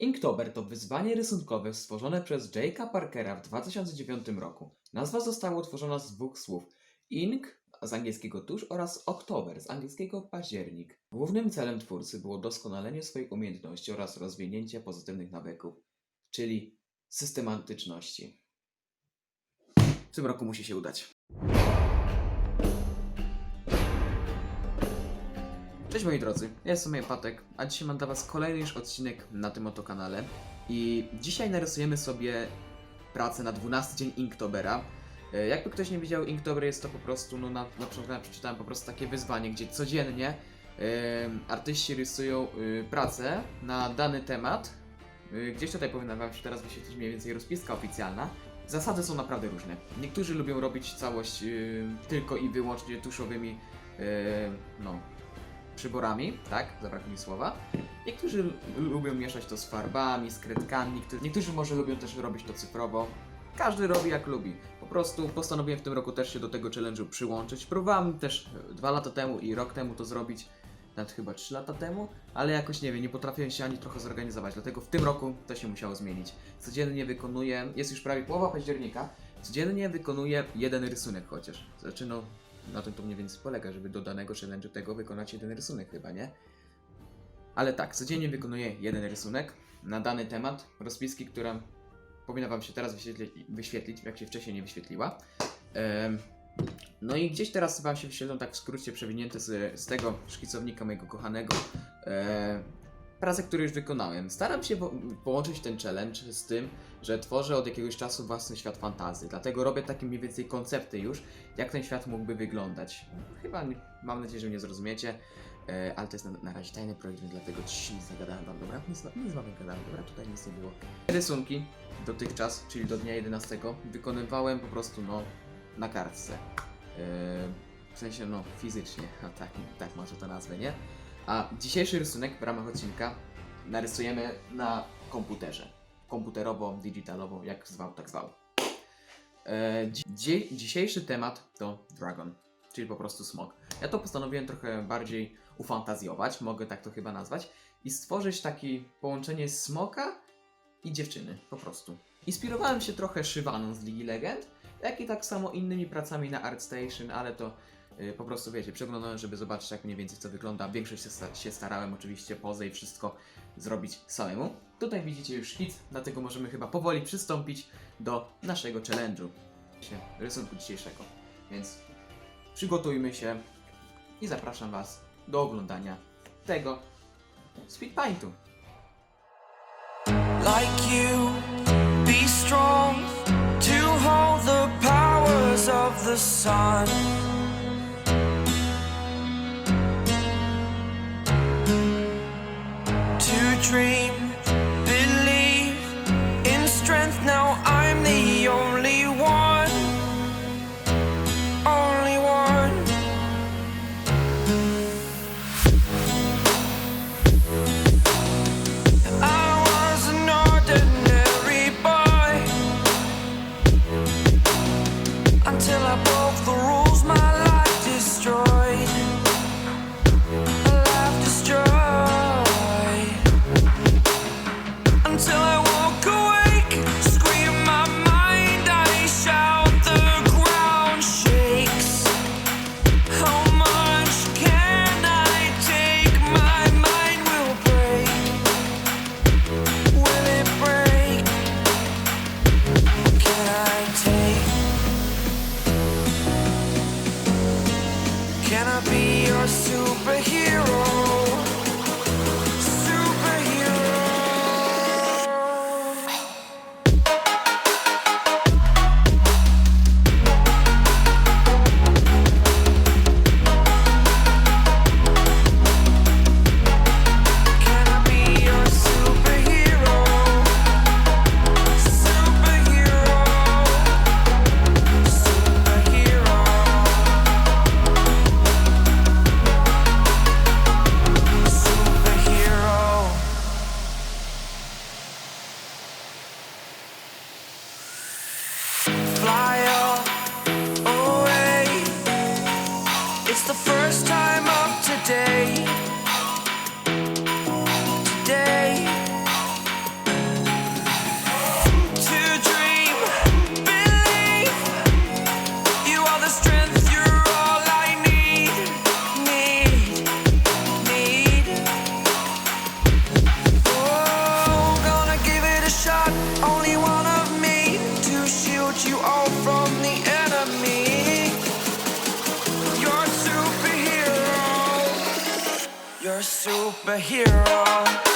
Inktober to wyzwanie rysunkowe stworzone przez Jake'a Parkera w 2009 roku. Nazwa została utworzona z dwóch słów: ink z angielskiego tusz oraz oktober z angielskiego październik. Głównym celem twórcy było doskonalenie swoich umiejętności oraz rozwinięcie pozytywnych nawyków, czyli systematyczności. W tym roku musi się udać. Cześć moi drodzy, ja jestem Maja Patek, a dzisiaj mam dla was kolejny już odcinek na tym oto kanale. I dzisiaj narysujemy sobie pracę na 12 dzień Inktobera. E, Jakby ktoś nie widział, Inktober jest to po prostu, no na, na przykład przeczytałem po prostu takie wyzwanie, gdzie codziennie e, artyści rysują e, pracę na dany temat. E, gdzieś tutaj powinna wam się teraz wyświetlić mniej więcej rozpiska oficjalna. Zasady są naprawdę różne. Niektórzy lubią robić całość e, tylko i wyłącznie tuszowymi, e, no, przyborami, tak? Zabrakło mi słowa. Niektórzy lubią mieszać to z farbami, z kredkami, niektórzy, niektórzy może lubią też robić to cyfrowo. Każdy robi jak lubi. Po prostu postanowiłem w tym roku też się do tego challenge'u przyłączyć. Próbowałem też e, dwa lata temu i rok temu to zrobić, nawet chyba trzy lata temu, ale jakoś nie wiem, nie potrafiłem się ani trochę zorganizować, dlatego w tym roku to się musiało zmienić. Codziennie wykonuję, jest już prawie połowa października, codziennie wykonuję jeden rysunek chociaż. Znaczy no, na tym to mniej więcej polega, żeby do danego challenge'u tego wykonać jeden rysunek chyba, nie? Ale tak, codziennie wykonuję jeden rysunek na dany temat, rozpiski, która powinna Wam się teraz wyświetlić, wyświetlić jak się wcześniej nie wyświetliła. Em, no i gdzieś teraz Wam się wyświetlą tak w skrócie przewinięte z, z tego szkicownika mojego kochanego e, prace, które już wykonałem. Staram się po, połączyć ten challenge z tym, że tworzę od jakiegoś czasu własny świat fantazy. Dlatego robię takie mniej więcej koncepty już, jak ten świat mógłby wyglądać. Chyba, mam nadzieję, że mnie zrozumiecie, e, ale to jest na, na razie tajny projekt, dlatego ci nic nie gadałem wam, dobra? Nic, nic wam nie gadałem, dobra? Tutaj nic nie było. Rysunki dotychczas, czyli do dnia 11, wykonywałem po prostu, no, na kartce. E, w sensie, no, fizycznie, tak, tak może to nazwę, nie? A dzisiejszy rysunek w ramach odcinka narysujemy na komputerze. Komputerowo, digitalowo, jak zwał, tak zwał. E, dzi- dzi- dzisiejszy temat to Dragon, czyli po prostu smog. Ja to postanowiłem trochę bardziej ufantazjować, mogę tak to chyba nazwać, i stworzyć takie połączenie smoka i dziewczyny, po prostu. Inspirowałem się trochę Shyvaną z Ligi Legend, jak i tak samo innymi pracami na ArtStation, ale to po prostu wiecie, przeglądałem, żeby zobaczyć jak mniej więcej co wygląda. Większość się, sta- się starałem oczywiście pozę i wszystko zrobić samemu. Tutaj widzicie już szkic, dlatego możemy chyba powoli przystąpić do naszego challenge'u, rysunku dzisiejszego. Więc przygotujmy się i zapraszam Was do oglądania tego speedpaintu. like you. Be strong to hold the powers of the sun. Can I be your superhero? It's the first time of today. superhero.